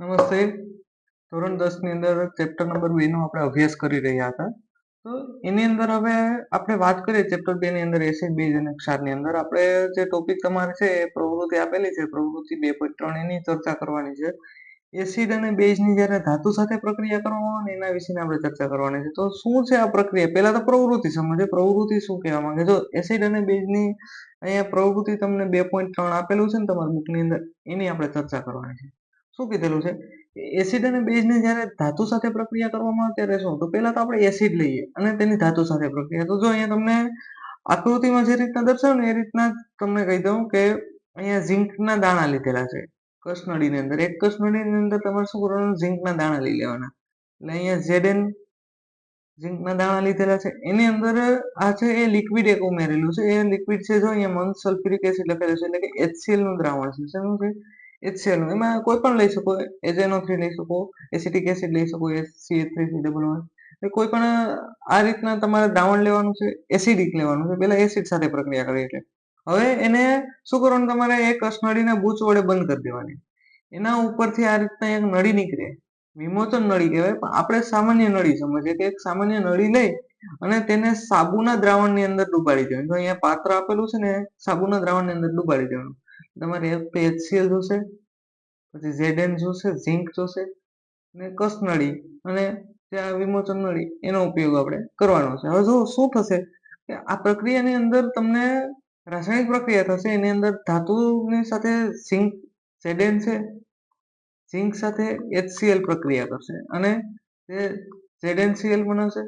નમસ્તે. ધોરણ દસની અંદર ચેપ્ટર નંબર બે નો આપણે અભ્યાસ કરી રહ્યા હતા. તો એની અંદર હવે આપણે વાત કરીએ ચેપ્ટર બે ની અંદર એસિડ બીજ અને ક્ષારની અંદર. આપણે જે ટોપિક તમારે છે એ પ્રવૃત્તિ આપેલી છે, પ્રવૃત્તિ બે પોઈન્ટ ત્રણ એની ચર્ચા કરવાની છે. એસિડ અને બેઝની જ્યારે ધાતુ સાથે પ્રક્રિયા કરવામાં આવે એના વિશે આપણે ચર્ચા કરવાની છે. તો શું છે આ પ્રક્રિયા? પહેલા તો પ્રવૃત્તિ સમજે. પ્રવૃત્તિ શું કહેવા માંગે? જો એસિડ અને બેઝની અહીંયા પ્રવૃત્તિ તમને બે પોઈન્ટ ત્રણ આપેલું છે ને તમારા બુકની અંદર, એની આપણે ચર્ચા કરવાની છે. શું કીધેલું છે? એસિડ અને બેઝને જ્યારે ધાતુ સાથે પ્રક્રિયા કરવામાં ત્યારે શું? તો પહેલા તો આપણે એસિડ લઈએ અને તેની ધાતુ સાથે પ્રક્રિયા. તો જો અહીંયા તમને આકૃતિમાં જે રીતના દર્શાવ્યું એ રીતના તમને કહી દઉં કે અહીંયા ઝીંકના દાણા લીધેલા છે. કસનળીની અંદર. એક કસનળીની અંદર તમારે શું કરવાનું? ઝીંકના દાણા લઈ લેવાના. એટલે અહીંયા ઝેડેન ઝીંકના દાણા લીધેલા છે. એની અંદર આ છે એ લિક્વિડ એક ઉમેરેલું છે. એ લિક્વિડ છે જો અહીંયા મન સલ્ફ્યુરિક એસિડ લખેલું છે. એટલે કે એચસીએલનું દ્રાવણ છે. શું છે? એચસીએલનું એમાં કોઈ પણ લઈ શકો એજેનો થ્રી લઈ શકો એસિટિક એસિડ લઈ શકો C three C double one કોઈ પણ આ રીતના તમારે દ્રાવણ લેવાનું છે એસિડિક લેવાનું છે, પેલા એસિડ સાથે પ્રક્રિયા કરી એટલે. હવે એને શું કરવાનું, તમારે એક અસનળીને બૂચ વડે બંધ કરી દેવાની. એના ઉપરથી આ રીતના એક નળી નીકળે. વિમોચન નળી કહેવાય, પણ આપણે સામાન્ય નળી સમજીએ કે એક સામાન્ય નળી લઈ અને તેને સાબુના દ્રાવણની અંદર ડુબાડી દેવાનું. અહીંયા પાત્ર આપેલું છે ને, સાબુના દ્રાવણની અંદર ડુબાડી દેવાનું. તમારે એચસીએલ જોશે, પછી ઝેડએન જોશે, ઝિંક જોશે, અને કસનળી અને ત્યાં વિમોચન નળી એનો ઉપયોગ આપણે કરવાનો છે. હવે જો શું થશે કે આ પ્રક્રિયાની અંદર તમને રાસાયણિક પ્રક્રિયા થશે, એની અંદર ધાતુની સાથે ઝિંક ઝેડએન છે, ઝિંક સાથે એચસીએલ પ્રક્રિયા કરશે અને તે ઝેડએનસીએલ બનાવશે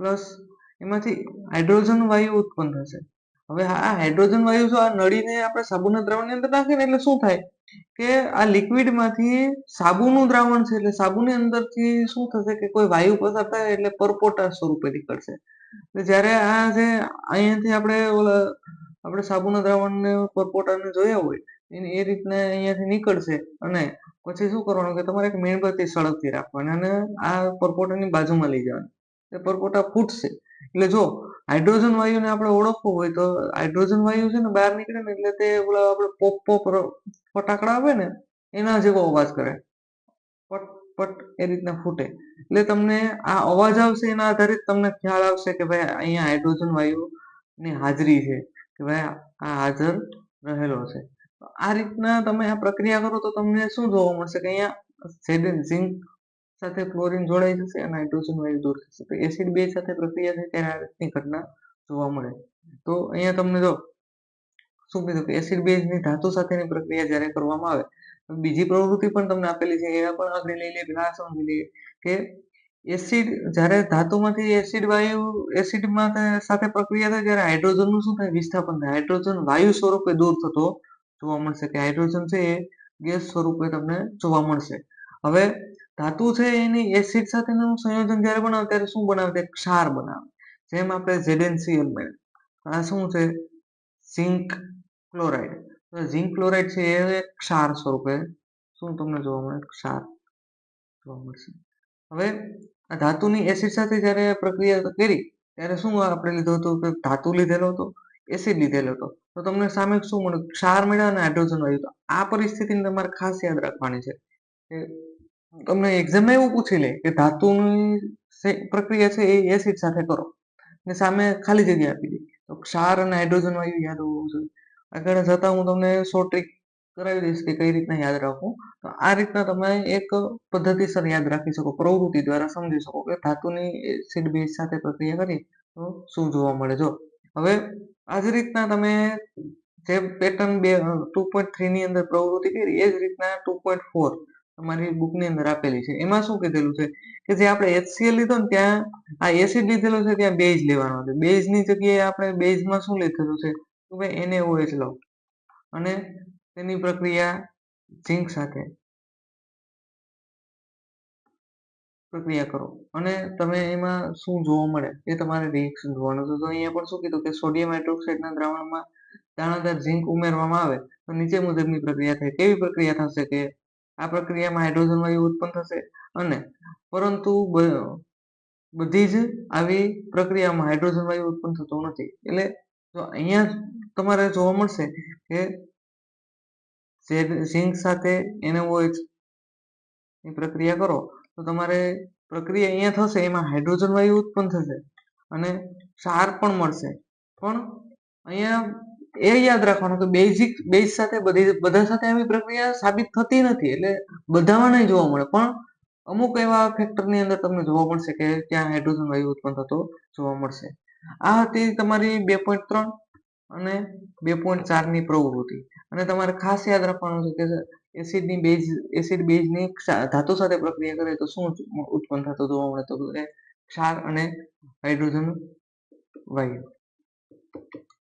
પ્લસ એમાંથી હાઇડ્રોજન વાયુ ઉત્પન્ન થશે. હવે આ હાઇડ્રોજન વાયુ જો આ નળીને આપણે સાબુના દ્રાવણની અંદર નાખીએ ને એટલે શું થાય? કે આ લિક્વિડમાંથી સાબુનું દ્રાવણ છે એટલે સાબુની અંદરથી શું થશે કે કોઈ વાયુ પસાર થાય એટલે પરપોટા સ્વરૂપે નીકળશે. જ્યારે આ જે અહીંયાથી આપણે ઓલા આપણે સાબુના દ્રાવણને પરપોટાને જોયા હોય, એને એ રીતના અહીંયાથી નીકળશે અને પછી શું કરવાનું કે તમારે એક મીણબત્તી સળગતી રાખવાની અને આ પરપોટાની બાજુમાં લઈ જવાની. એ પરપોટા ફૂટશે. એટલે જો હાઇડ્રોજન વાયુને આપણે ઓળખવું હોય તો હાઇડ્રોજન વાયુ છે ને બહાર નીકળે ને એટલે તે ઓલા આપણે પોપ પોપ ફટાકડા આવે ને, એના જેવો અવાજ કરે. પટ પટ એ રીતના ફૂટે. એટલે તમને આ અવાજ આવશે એના આધારિત તમને ખ્યાલ આવશે કે ભાઈ અહીંયા હાઇડ્રોજન વાયુની હાજરી છે, કે ભાઈ આ હાજર રહેલો છે. આ રીતના તમે આ પ્રક્રિયા કરો તો તમને શું જોવા મળશે કે અહીંયા સેડન ઝિંક સાથે ક્લોરિન જોડાઈ જશે અને હાઇડ્રોજન વાયુ દૂર થશે. તો એસિડ બે સાથે પ્રક્રિયા થાય ત્યારે આ રીતની ઘટના જોવા મળે તો અહીંયા તમને જો શું કીધું કે એસિડ બેઝની ધાતુ સાથેની પ્રક્રિયા જ્યારે કરવામાં આવે બીજી પ્રવૃત્તિ પણ તમને આપેલી છે. એના પણ આગળ લઈ લઈએ ઘણા સમજી લઈએ કે એસિડ જ્યારે ધાતુમાંથી એસિડ વાયુ એસિડમાં સાથે પ્રક્રિયા થાય ત્યારે હાઇડ્રોજનનું શું થાય? વિસ્થાપન થાય. હાઇડ્રોજન વાયુ સ્વરૂપે દૂર થતો જોવા મળશે કે હાઇડ્રોજન છે એ ગેસ સ્વરૂપે તમને જોવા મળશે. હવે ધાતુ છે એની એસિડ સાથેનું સંયોજન જ્યારે બનાવે ત્યારે શું બનાવે? ક્ષાર બનાવે. જેમ આપણે ZnCl આ શું છે? ઝિંક ક્લોરાઇડ તો ઝિંક ક્લોરાઇડ છે એ ક્ષાર સ્વરૂપે. શું તમને જોવા મળે? ક્ષાર જોવા મળશે. હવે આ ધાતુની એસિડ સાથે જ્યારે પ્રક્રિયા કરી, ત્યારે શું આપણે લીધો હતો? કે ધાતુ લીધેલો હતો એસિડ લીધેલો હતો. તો તમને સામે શું મળે ક્ષાર મળ્યા અને હાઇડ્રોજન વાયુ. તો આ પરિસ્થિતિને તમારે ખાસ યાદ રાખવાની છે કે તમને એક્ઝામમાં એવું પૂછી લે કે ધાતુની પ્રક્રિયા છે એ એસિડ સાથે કરો. ને સામે ખાલી જગ્યા આપી દે. તો ક્ષાર અને હાઇડ્રોજન વાયુ યાદ હોવું જોઈએ. આગળ જતા હું તમને શોર્ટ ટ્રીક કરાવી દઈશ કે કઈ રીતના યાદ રાખવું. તો આ રીતના તમે એક પદ્ધતિસર યાદ રાખી શકો, પ્રવૃત્તિ દ્વારા સમજી શકો કે ધાતુની એસિડ બેઝ સાથે પ્રક્રિયા કરી તો શું જોવા મળે. જો, હવે આ જ રીતના તમે જે પેટર્ન બે ટુ પોઈન્ટ થ્રીની અંદર પ્રવૃત્તિ કરી, એ જ રીતના ટુ પોઈન્ટ ફોર તમારી બુકની અંદર આપેલી છે. એમાં શું કીધેલું છે કે જે આપણે એચસીએલ લીધો ને ત્યાં આ એસિડ લીધેલો છે ત્યાં બેઝ લેવાનો છે. બેઝની જગ્યાએ આપણે બેઝમાં શું લીધેલું છે તો ભાઈ એને ઓએચ લો. અને તેની પ્રક્રિયા ઝીંક સાથે પ્રક્રિયા કરો. અને તમે એમાં શું જોવા મળે એ તમારે રિએક્શન જોવાનું છે. તો અહીંયા પણ શું કીધું કે સોડિયમ હાઇડ્રોક્સાઇડના દ્રાવણમાં દાણાદાર ઝીંક ઉમેરવામાં આવે તો નીચે મુજબની પ્રક્રિયા થાય. કેવી પ્રક્રિયા થશે કે આ પ્રક્રિયામાં હાઇડ્રોજન વાયુ ઉત્પન્ન થશે અને પરંતુ બધી જ આવી પ્રક્રિયામાં હાઇડ્રોજન વાયુ ઉત્પન્ન થતો નથી. એટલે જો અહીંયા તમારે જોવા મળશે કે ઝીંક સાથે NaOH ની પ્રક્રિયા કરો, તો તમારે પ્રક્રિયા અહીંયા થશે, એમાં હાઇડ્રોજન વાયુ ઉત્પન્ન થશે અને ક્ષાર પણ મળશે. પણ અહીંયા એ યાદ રાખવાનું કે બેઝિક બેઝ સાથે બધી, બધા સાથે આવી પ્રક્રિયા સાબિત થતી નથી. એટલે બધામાં નહીં જોવા મળે. પણ અમુક એવા ફેક્ટરની અંદર તમને જોવા મળશે કે ત્યાં હાઇડ્રોજન વાયુ ઉત્પન્ન થતો જોવા મળશે. આ હતી તમારી બે પોઈન્ટ ત્રણ અને બે પોઈન્ટ ચારની પ્રવૃત્તિ. અને તમારે ખાસ યાદ રાખવાનું છે કે એસિડની બેઝ એસિડ બેઝની ધાતુ સાથે પ્રક્રિયા કરે તો શું ઉત્પન્ન થતો જોવા મળે? તો ક્ષાર અને હાઇડ્રોજન વાયુ.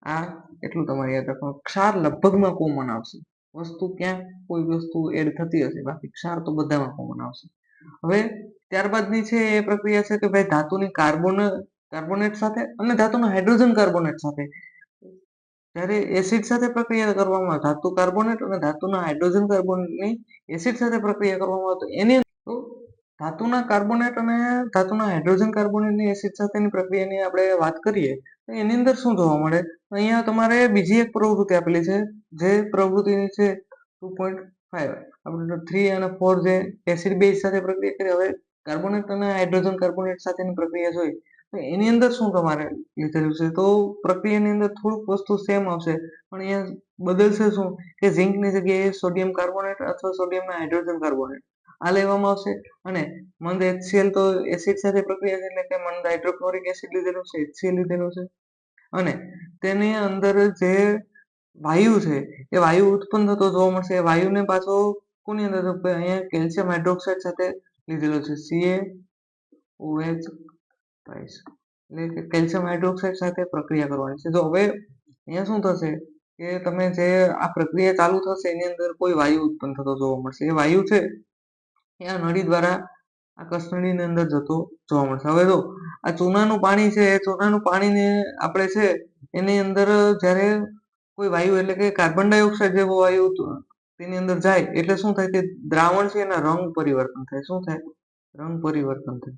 આ એટલું તમારે યાદ રાખવાનું. ક્ષાર લગભગમાં કોમન આવશે. વસ્તુ ક્યાંક કોઈ વસ્તુ એડ થતી હશે. બાકી ક્ષાર તો બધામાં કોમન આવશે. હવે ત્યારબાદની છે એ પ્રક્રિયા છે કે ભાઈ ધાતુની કાર્બોન, કાર્બોનેટ સાથે અને ધાતુના હાઇડ્રોજન કાર્બોનેટ સાથે. જ્યારે એસિડ સાથે પ્રક્રિયા કરવામાં ધાતુ કાર્બોનેટ અને ધાતુના હાઇડ્રોજન કાર્બોનેટની એસિડ સાથે પ્રક્રિયા કરવામાં આવે, તો એની તો ધાતુના કાર્બોનેટ અને ધાતુના હાઇડ્રોજન કાર્બોનેટની એસિડ સાથેની પ્રક્રિયાની આપણે વાત કરીએ, તો એની અંદર શું જોવા મળે? અહીંયા તમારે બીજી એક પ્રવૃત્તિ આપેલી છે, જે પ્રવૃત્તિની છે ટુ પોઈન્ટ ફાઈવ. આપણે થ્રી અને ફોર જે એસિડ બેઝ સાથે પ્રક્રિયા કરી, હવે કાર્બોનેટ અને હાઇડ્રોજન કાર્બોનેટ સાથેની પ્રક્રિયા જોઈ, તો એની અંદર શું તમારે લીધેલું છે? તો પ્રક્રિયાની અંદર થોડુંક વસ્તુ સેમ આવશે, પણ અહીંયા બદલશે શું? કે ઝીંકની જગ્યાએ સોડિયમ કાર્બોનેટ અથવા સોડિયમના હાઇડ્રોજન કાર્બોનેટ આ લેવામાં આવશે. અને મંદ એચસીએલ તો એસિડ સાથે પ્રક્રિયા છે એટલે કે મંદ હાઇડ્રોક્લોરિક એસિડ લીધેલું છે એચસીએલ લીધેલું છે. અને તેની અંદર જે વાયુ છે, એ વાયુ ઉત્પન્ન થતો જોવા મળશે. એ વાયુને પાછો કોની અંદર અહીંયા કેલ્શિયમ હાઇડ્રોક્સાઇડ સાથે લીધેલો છે. સીએ ઓએચ પ્રાઇસ એટલે કે કેલ્શિયમ હાઇડ્રોક્સાઇડ સાથે પ્રક્રિયા કરવાની છે. તો હવે અહીંયા શું થશે કે તમે જે આ પ્રક્રિયા ચાલુ થશે, એની અંદર કોઈ વાયુ ઉત્પન્ન થતો જોવા મળશે. એ વાયુ છે એ આ નળી દ્વારા આ કસનળીની અંદર જતો જોવા મળશે. હવે જો આ ચૂનાનું પાણી છે, એ ચૂનાનું પાણીને આપણે છે, એની અંદર જ્યારે કોઈ વાયુ એટલે કે કાર્બન ડાયોક્સાઇડ જેવો વાયુ તેની અંદર જાય, એટલે શું થાય કે દ્રાવણ છે એના રંગ પરિવર્તન થાય. શું થાય? રંગ પરિવર્તન થાય.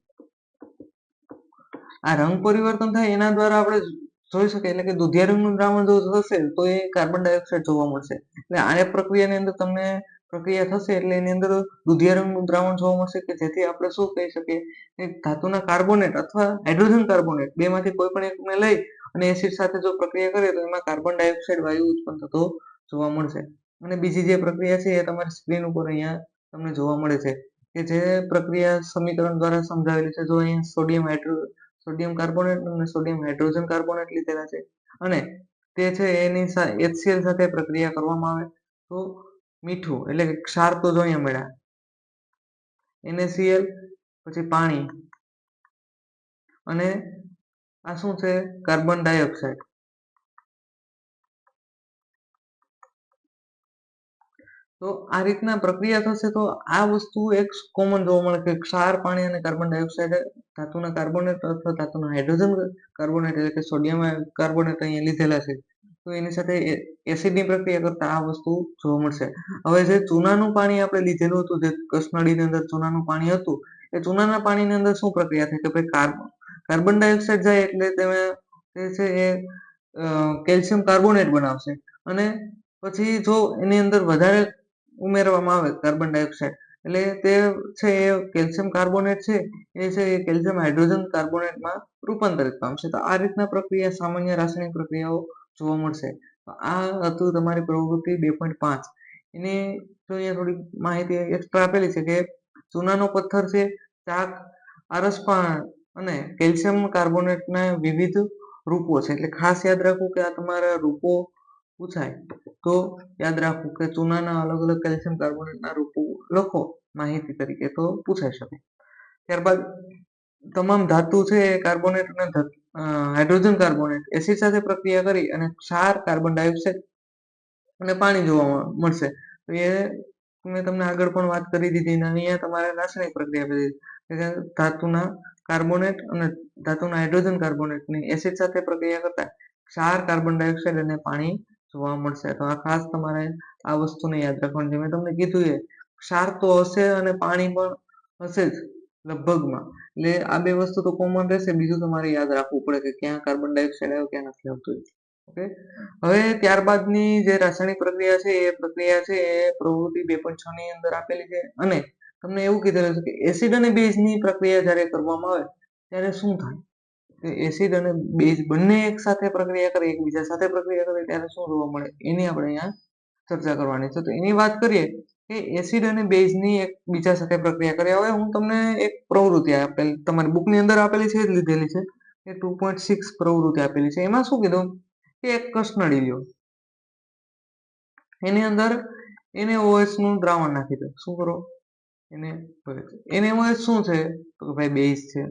આ રંગ પરિવર્તન થાય એના દ્વારા આપણે જોઈ શકીએ, એટલે કે દુધિયા રંગનું દ્રાવણ જો થશે તો એ કાર્બન ડાયોક્સાઇડ જોવા મળશે. એટલે આ પ્રક્રિયાની અંદર તમને પ્રક્રિયા થશે એટલે એની અંદર દુધિયા રંગનું દ્રાવણ જોવા મળશે કે જેથી આપણે શું કહી શકીએ કે ધાતુના કાર્બોનેટ અથવા હાઇડ્રોજન કાર્બોનેટ બેમાંથી કોઈ પણ એકને લઈ અને એસિડ સાથે જો પ્રક્રિયા કરીએ તો એમાં કાર્બન ડાયોક્સાઇડ વાયુ ઉત્પન્ન થતો જોવા મળશે. અને બીજી જે પ્રક્રિયા છે એ તમારી સ્ક્રીન ઉપર અહીંયા તમને જોવા મળે છે કે જે પ્રક્રિયા સમીકરણ દ્વારા સમજાવેલી છે. જો અહીંયા સોડિયમ હાઇડ્રો, સોડિયમ કાર્બોનેટ અને સોડિયમ હાઇડ્રોજન કાર્બોનેટ લીધેલા છે અને તે છે એની HCl સાથે પ્રક્રિયા કરવામાં આવે તો મીઠું એટલે કે ક્ષાર તો જો અહીંયા મળ્યા NaCl પછી પાણી. અને આ શું છે? Carbon dioxide. તો આ રીતના પ્રક્રિયા થશે તો આ વસ્તુ એક કોમન જોવા મળે કે ક્ષાર, પાણી અને કાર્બન ડાયોક્સાઇડ ધાતુના કાર્બોનેટ અથવા ધાતુના હાઇડ્રોજન કાર્બોનેટ એટલે કે સોડિયમ કાર્બોનેટ અહીંયા લીધેલા છે. તો એની સાથે એસિડની પ્રક્રિયા કરતા આ વસ્તુ જોવા મળશે. હવે જે ચૂનાનું પાણી આપણે લીધેલું હતું, જે કસનળીની અંદર ચૂનાનું પાણી હતું, એ ચૂનાના પાણીની અંદર શું પ્રક્રિયા થાય? કે ભાઈ કાર્બન કાર્બન ડાયોક્સાઇડ જાય એટલે તમે તે છે એ કેલ્શિયમ કાર્બોનેટ બનાવશે. અને પછી જો એની અંદર વધારે ઉમેરવામાં આવે કાર્બન ડાયોક્સાઇડ, એટલે તે છે એ કેલ્શિયમ કાર્બોનેટ છે, એ છે એ કેલ્શિયમ હાઇડ્રોજન કાર્બોનેટમાં રૂપાંતરિત પામશે. તો આ રીતના પ્રક્રિયા સામાન્ય રાસાયણિક પ્રક્રિયાઓ જોવા મળશે. આ હતું તમારી પ્રવૃત્તિ બે પોઈન્ટ પાંચ. એની જો અહીંયા થોડી માહિતી એક્સ્ટ્રા આપેલી છે કે ચૂનાનો પથ્થર છે, ચાક, આરસપાણ અને કેલ્શિયમ કાર્બોનેટના વિવિધ રૂપો છે. એટલે ખાસ યાદ રાખવું કે આ તમારા રૂપો પૂછાય. તો યાદ રાખવું કે ચૂનાના અલગ અલગ કેલ્શિયમ કાર્બોનેટના રૂપો લખો માહિતી તરીકે તો પૂછાઈ શકે. ત્યારબાદ તમામ ધાતુ છે કાર્બોનેટ અને હાઇડ્રોજન કાર્બોનેટ, એસિડ સાથે પ્રક્રિયા કરી અને ક્ષાર, કાર્બન ડાયોક્સાઇડ અને પાણી જોવા મળશે. તો એ મેં તમને આગળ પણ વાત કરી દીધી અને અહીંયા તમારે રાસાયણિક પ્રક્રિયા કરી ધાતુના કાર્બોનેટ અને ધાતુના હાઇડ્રોજન કાર્બોનેટની એસિડ સાથે પ્રક્રિયા કરતા ક્ષાર, કાર્બન ડાયોક્સાઇડ અને પાણી જોવા મળશે. તો આ ખાસ તમારે આ વસ્તુને યાદ રાખવાની છે. મેં તમને કીધું એ, ક્ષાર તો હશે અને પાણી પણ હશે જ. લગભગમાં. એટલે આ બે વસ્તુ તો કોમન રહેશે. બીજું તમારે યાદ રાખવું પડે કે ક્યાં કાર્બન ડાયોક્સાઇડ આવ્યો, ક્યાં નથી આવતો ઓકે હવે ત્યારબાદની જે રાસાયણિક પ્રક્રિયા છે, એ પ્રક્રિયા છે, એ પ્રવૃત્તિ બે પોઈન્ટ છ ની અંદર આપેલી છે. અને તમને એવું કીધેલું છે કે એસિડ અને બેઝની પ્રક્રિયા જ્યારે કરવામાં આવે, ત્યારે શું થાય? કે એસિડ અને બેઝ બંને એક સાથે પ્રક્રિયા કરે, એકબીજા સાથે પ્રક્રિયા કરે, ત્યારે શું જોવા મળે? એની આપણે અહીંયા ચર્ચા કરવાની છે. તો એની વાત કરીએ કે એસિડ અને બેઝની એક બીજા સાથે પ્રક્રિયા કરે. હવે હું તમને એક પ્રવૃત્તિ આપેલ, તમારી બુકની અંદર આપેલી છે જ લીધેલી છે. એ ટુ પોઈન્ટ સિક્સ પ્રવૃત્તિ આપેલી છે. એમાં શું કીધું? કે એક કસનળી લ્યો એની અંદર એને ઓએસનું દ્રાવણ નાખી દો. શું કરો? એને એને ઓએસ શું છે? તો કે ભાઈ બેઝ છે.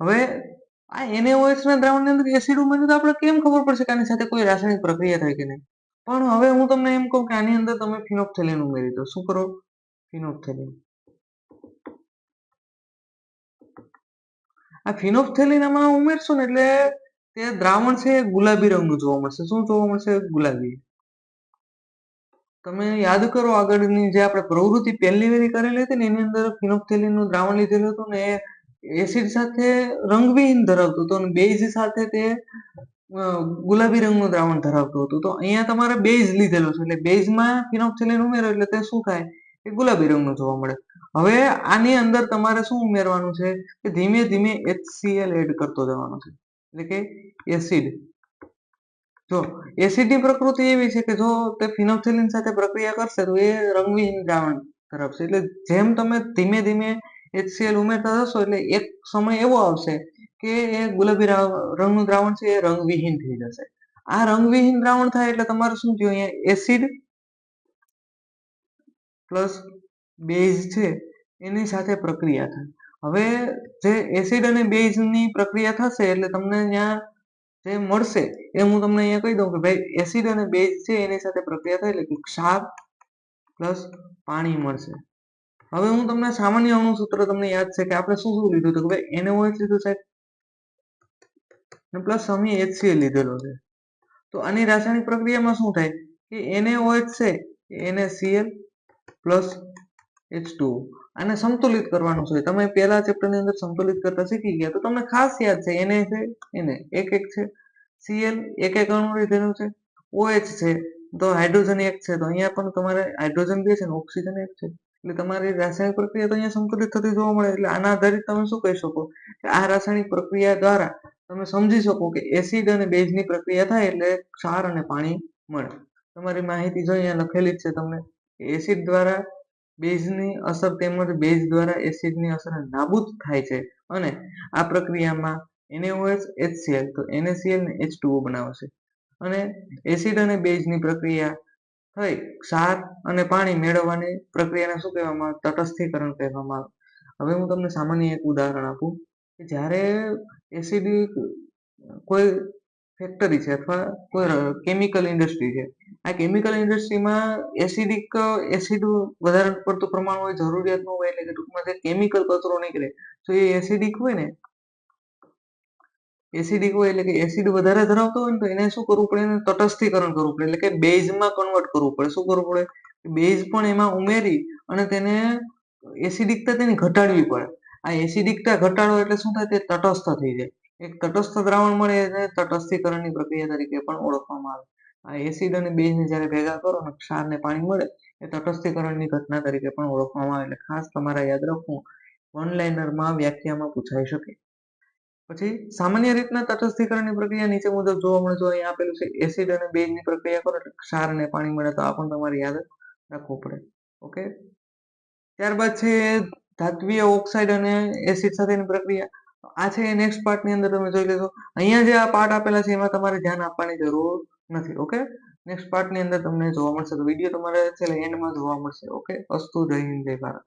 હવે આ NaOH ના દ્રાવણની અંદર એસિડ ઉમેર્યું તો આપણે કેમ ખબર પડશે કે આની સાથે કોઈ રાસાયણિક પ્રક્રિયા થાય કે નહીં? પણ હવે હું તમને એમ કહું કે આની અંદર તમે ફિનોપ્થેલિન ઉમેરી દો. શું કરો? ફિનોપ્થેલિન આ ફિનોપ્થેલિન આમાં ઉમેરશો ને એટલે તે દ્રાવણ છે ગુલાબી રંગનું જોવા મળશે. શું જોવા મળશે? ગુલાબી. તમે યાદ કરો આગળની જે આપણે પ્રવૃત્તિ પહેલી વેરી કરેલી હતી ને એની અંદર ફિનોપ્થેલિનનું દ્રાવણ લીધેલું હતું ને એ એસિડ સાથે રંગવિહીન ધરાવતું હતું અને બેઝ સાથે તે ગુલાબી રંગનું દ્રાવણ ધરાવતું હતું. તો અહીંયા તમારે બેઝ લીધેલો છે. એટલે બેઝમાં ફિનોક્સિલિન ઉમેરો એટલે તે શું થાય? એ ગુલાબી રંગનું જોવા મળે. હવે આની અંદર તમારે શું ઉમેરવાનું છે? કે ધીમે ધીમે HCl એડ કરતો જવાનો છે. એટલે કે એસિડ જો એસિડની પ્રકૃતિ એવી છે કે જો તે ફિનોક્સિલિન સાથે પ્રક્રિયા કરશે તો એ રંગવિહીન દ્રાવણ ધરાવશે. એટલે જેમ તમે ધીમે ધીમે HCl ઉમેરતા જશો એટલે એક સમય એવો આવશે કે એ ગુલાબી રંગનું દ્રાવણ છે એ રંગવિહીન થઈ જશે. આ રંગવિહીન દ્રાવણ થાય એટલે તમારે શું થયું અહીંયા? એસિડ પ્લસ બેઝ છે, એની સાથે પ્રક્રિયા થાય. હવે જે એસિડ અને બેઝની પ્રક્રિયા થશે એટલે તમને ત્યાં જે મળશે એ હું તમને અહીંયા કહી દઉં કે ભાઈ એસિડ અને બેઝ છે, એની સાથે પ્રક્રિયા થાય એટલે કે ક્ષાર પ્લસ પાણી મળશે. હવે હું તમને સામાન્ય અણુસૂત્ર તમને યાદ છે કે આપણે શું શું લીધું હતું કે ભાઈ NaOH લીધું સાહેબ? પ્લસ અમે HCl લીધેલો છે. તો આની રાસાયણિક પ્રક્રિયામાં શું થાય? કે NaOH છે એને સીએલ પ્લસ H2O આને સંતુલિત કરવાનું છે. તમે પહેલા ચેપ્ટરની અંદર સંતુલિત કરતા શીખી ગયા. તો તમને ખાસ યાદ છે એને છે એને એક એક છે. Cl એક એક અણુ લીધેલું છે. OH છે, તો હાઇડ્રોજન એક છે. તો અહીંયા પણ તમારે હાઇડ્રોજન બે છે ને ઓક્સિજન એક છે. એટલે તમારી રાસાયણિક પ્રક્રિયા તો અહીંયા સંતુલિત થતી જોવા મળે. એટલે આના આધારિત તમે શું કહી શકો? કે આ રાસાયણિક પ્રક્રિયા દ્વારા તમે સમજી શકો કે એસિડ અને બેઝની પ્રક્રિયા થાય એટલે ક્ષાર અને પાણી મળે. તમારી માહિતી જો અહીંયા લખેલી જ છે તમને એસિડ દ્વારા બેઝની અસર તેમજ બેઝ દ્વારા એસિડની અસર નાબૂદ થાય છે અને આ પ્રક્રિયામાં NaOH એચસીએલ તો એનએસીએલ ને H2O બનાવે છે અને એસિડ અને બેઝની પ્રક્રિયા થઈ ક્ષાર અને પાણી મેળવવાની પ્રક્રિયાને શું કહેવામાં આવે? તટસ્થીકરણ કહેવામાં આવે. હવે હું તમને સામાન્ય એક ઉદાહરણ આપું કે જ્યારે એસિડ કોઈ ફેક્ટરી છે અથવા કોઈ કેમિકલ ઇન્ડસ્ટ્રી છે. આ કેમિકલ ઇન્ડસ્ટ્રીમાં એસિડિક એસિડ વધારે પડતું પ્રમાણ હોય, જરૂરિયાત ન હોય એટલે કે ટૂંકમાં જે કેમિકલ કચરો નીકળે, તો એ એસિડિક હોય ને એસિડિક હોય એટલે કે એસિડ વધારે ધરાવતો હોય ને તો એને શું કરવું પડે? એને તટસ્થીકરણ કરવું પડે, એટલે કે બેઝમાં કન્વર્ટ કરવું પડે. શું કરવું પડે? બેઝ પણ એમાં ઉમેરી અને તેને એસિડિકતા તેની ઘટાડવી પડે. આ એસિડિકતા ઘટાડો એટલે શું થાય? તે તટસ્થ થઈ જાય. એક તટસ્થ દ્રાવણ મળે એને તટસ્થીકરણની પ્રક્રિયા તરીકે પણ ઓળખવામાં આવે. આ એસિડ અને બેઝને જ્યારે ભેગા કરો અને ક્ષારને પાણી મળે, એ તટસ્થીકરણની ઘટના તરીકે પણ ઓળખવામાં આવે. એટલે ખાસ તમારે યાદ રાખવું વન લાઇનરમાં વ્યાખ્યામાં પૂછાઈ શકે. પછી, સામાન્ય રીતના તટસ્થીકરણની પ્રક્રિયા નીચે મુજબ જોવા મળે જો અહીંયા આપેલું છે એસિડ અને બેઝની પ્રક્રિયા કરો એટલે ક્ષાર અને પાણી મળે તો આ પણ તમારે યાદ રાખવું પડે. ઓકે? ત્યારબાદ છે ધાત્વીય ઓક્સાઇડ અને એસિડ સાથેની પ્રક્રિયા. આ છે નેક્સ્ટ પાર્ટની અંદર તમે જોઈ લેશો અહીંયા જે આ પાર્ટ આપેલા છે, એમાં તમારે ધ્યાન આપવાની જરૂર નથી ઓકે નેક્સ્ટ પાર્ટની અંદર તમને જોવા મળશે. તો વીડિયો તમારે છેલ્લે એન્ડમાં જોવા મળશે ઓકે અસ્તુ જય હિન્દ, જય ભારત.